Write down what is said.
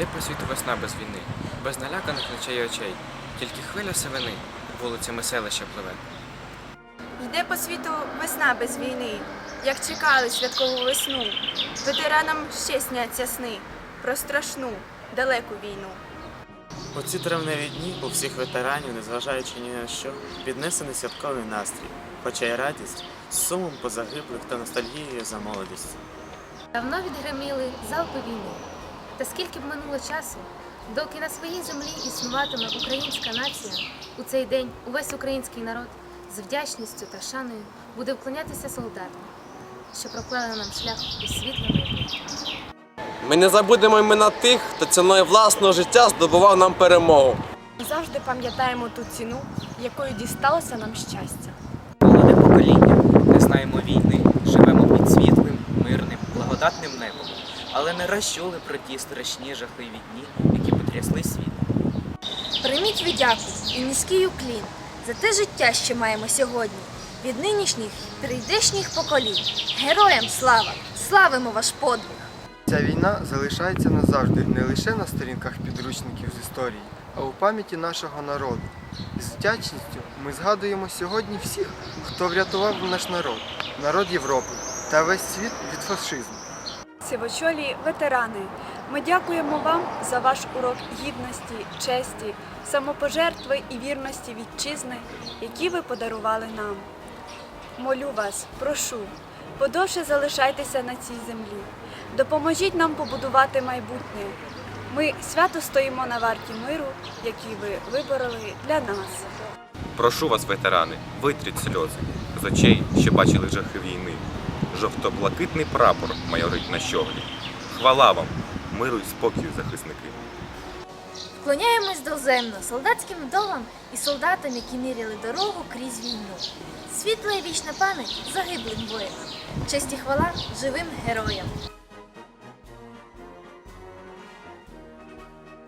Йде по світу весна без війни, без наляканих ночей і очей, тільки хвиля сивини вулицями селища пливе. Йде по світу весна без війни, як чекали святкову весну. Ветеранам ще сняться сни про страшну, далеку війну. У ці травневі дні у всіх ветеранів, незважаючи ні на що, піднесений святковий настрій, хоча й радість з сумом по загиблих та ностальгією за молодістю. Давно відгриміли залпи війни. Та скільки б минуло часу, доки на своїй землі існуватиме українська нація, у цей день увесь український народ з вдячністю та шаною буде вклонятися солдатам, що проклали нам шлях у світле майбутнє. Ми не забудемо імена тих, хто ціною власного життя здобував нам перемогу. Ми завжди пам'ятаємо ту ціну, якою дісталося нам щастя. Молоде покоління, не знаємо війни, живемо під світлим, мирним, благодатним небом, але не розчули про ті страшні жахливі дні, які потрясли світ. Прийміть віддяку і низький уклін за те життя, що маємо сьогодні. Від нинішніх і прийдешніх поколінь. Героям слава! Славимо ваш подвиг! Ця війна залишається назавжди не лише на сторінках підручників з історії, а у пам'яті нашого народу. З вдячністю ми згадуємо сьогодні всіх, хто врятував наш народ, народ Європи та весь світ від фашизму. Сивочолі ветерани, ми дякуємо вам за ваш урок гідності, честі, самопожертви і вірності вітчизни, які ви подарували нам. Молю вас, прошу, подовше залишайтеся на цій землі. Допоможіть нам побудувати майбутнє. Ми свято стоїмо на варті миру, який ви вибороли для нас. Прошу вас, ветерани, витріть сльози з очей, що бачили жахи війни. Жовто-блакитний прапор майорить на щоглі. Хвала вам, миру й спокою, захисники. Вклоняємось доземно солдатським вдовам і солдатам, які міряли дорогу крізь війну. Світла і вічна пам'ять загиблим воїнам. Честь і хвала живим героям.